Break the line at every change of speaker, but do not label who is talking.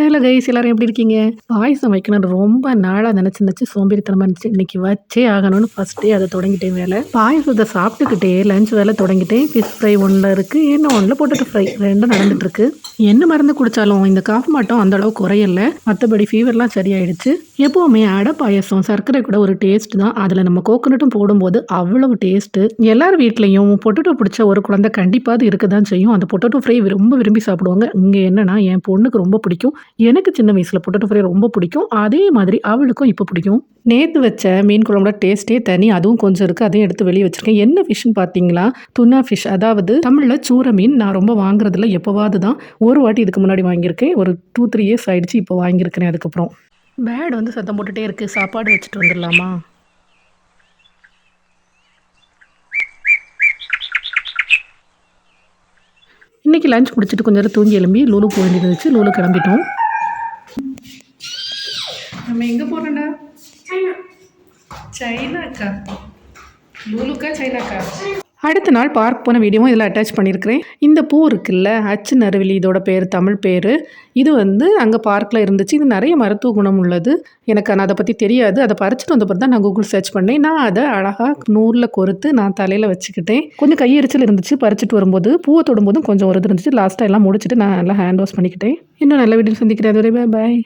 Hello guys எல்லாரும் எப்படி இருக்கீங்க? பாயசம் வைக்கணும்னு ரொம்ப நாளாக நினச்சி நினச்சி சோம்பேறித்தனமாக இருந்துச்சு. இன்னைக்கு வச்சே ஆகணும்னு ஃபஸ்ட்டே அதை தொடங்கிட்டேன் வேலை. பாயசத்தை சாப்பிட்டுக்கிட்டே லஞ்ச் வேலை தொடங்கிட்டேன். ஃபிஷ் ஃப்ரை ஒன்றில் இருக்குது என்ன ஒன்றில் போட்டுட்டு ஃப்ரை ரெண்டும் நடந்துட்டுருக்கு. என்ன மருந்து குடித்தாலும் இந்த காஃப் மாட்டம் அந்த அளவுக்கு குறையல. மற்றபடி ஃபீவர்லாம் சரியாயிடுச்சு. எப்போவுமே அடை பாயசம் சர்க்கரை கூட ஒரு டேஸ்ட் தான். அதில் நம்ம கோகோனட்டும் போடும்போது அவ்வளவு டேஸ்ட்டு எல்லார் வீட்லேயும் பொட்டேட்டோ பிடிச்ச ஒரு குழந்தை கண்டிப்பாக இருக்க தான் செய்யும். அந்த பொட்டேட்டோ ஃப்ரை ரொம்ப விரும்பி சாப்பிடுவாங்க. இங்கே என்னென்னா என் பொண்ணுக்கு ரொம்ப பிடிக்கும். எனக்கு சின்ன வயசில் பொட்டேட்டோ ஃப்ரை ரொம்ப பிடிக்கும். அதே மாதிரி அவளுக்கும் இப்போ பிடிக்கும். நேற்று வச்ச மீன் குழம்போட டேஸ்ட்டே தனி அதுவும் கொஞ்சம் இருக்குது அதையும் எடுத்து வெளியே வச்சுருக்கேன். என்ன ஃபிஷ்னு பார்த்தீங்களா துண்ணா ஃபிஷ் அதாவது தமிழில் சூர மீன் நான் ரொம்ப வாங்குறதில்ல எப்போவாது தான். ஒரு வாட்டி இதுக்கு முன்னாடி வாங்கியிருக்கேன். ஒரு டூ த்ரீ இயர்ஸ் ஆயிடுச்சு இப்போ வாங்கியிருக்கிறேன் அதுக்கப்புறம். பேட் வந்து சத்தம் போட்டுகிட்டே இருக்குது சாப்பாடு வச்சுட்டு வந்துடலாமா? இன்றைக்கி லஞ்ச் முடிச்சுட்டு கொஞ்சம் நேரம் தூங்கி எழும்பி லூலு போக வேண்டியது வச்சு லூலு கிளம்பிட்டோம். நம்ம எங்கே போகிறோம்டா சைனாக்கா? லூலுக்கா சைனாக்கா? அடுத்த நாள் பார்க் போன வீடியோவும் இதில் அட்டாச் பண்ணியிருக்கிறேன் இந்த பூ இருக்குல்ல அச்சு நறுவிலி இதோட பேர் தமிழ் பேர். இது வந்து அங்கே பார்க்கில் இருந்துச்சு. இது நிறைய மருத்துவ குணம் உள்ளது. எனக்கு ஆனால் அதை பற்றி தெரியாது. அதை பறிச்சுட்டு வந்தப்பறம் தான் நான் கூகுள் சர்ச் பண்ணேன். நான் அதை அழகாக நூலில் கொறுத்து நான் தலையில் வச்சுக்கிட்டேன். கொஞ்சம் கையெரிச்சல் இருந்துச்சு. பறிச்சுட்டு வரும்போது பூவை தொடும்போதும் கொஞ்சம் ஒரு இது இருந்துச்சு. லாஸ்ட்டாக எல்லாம் முடிச்சுட்டு நான் நல்லா ஹேண்ட் வாஷ் பண்ணிக்கிட்டேன். இன்னும் நல்ல வீடியோ சந்திக்கிறேன். அதுவரை பாய்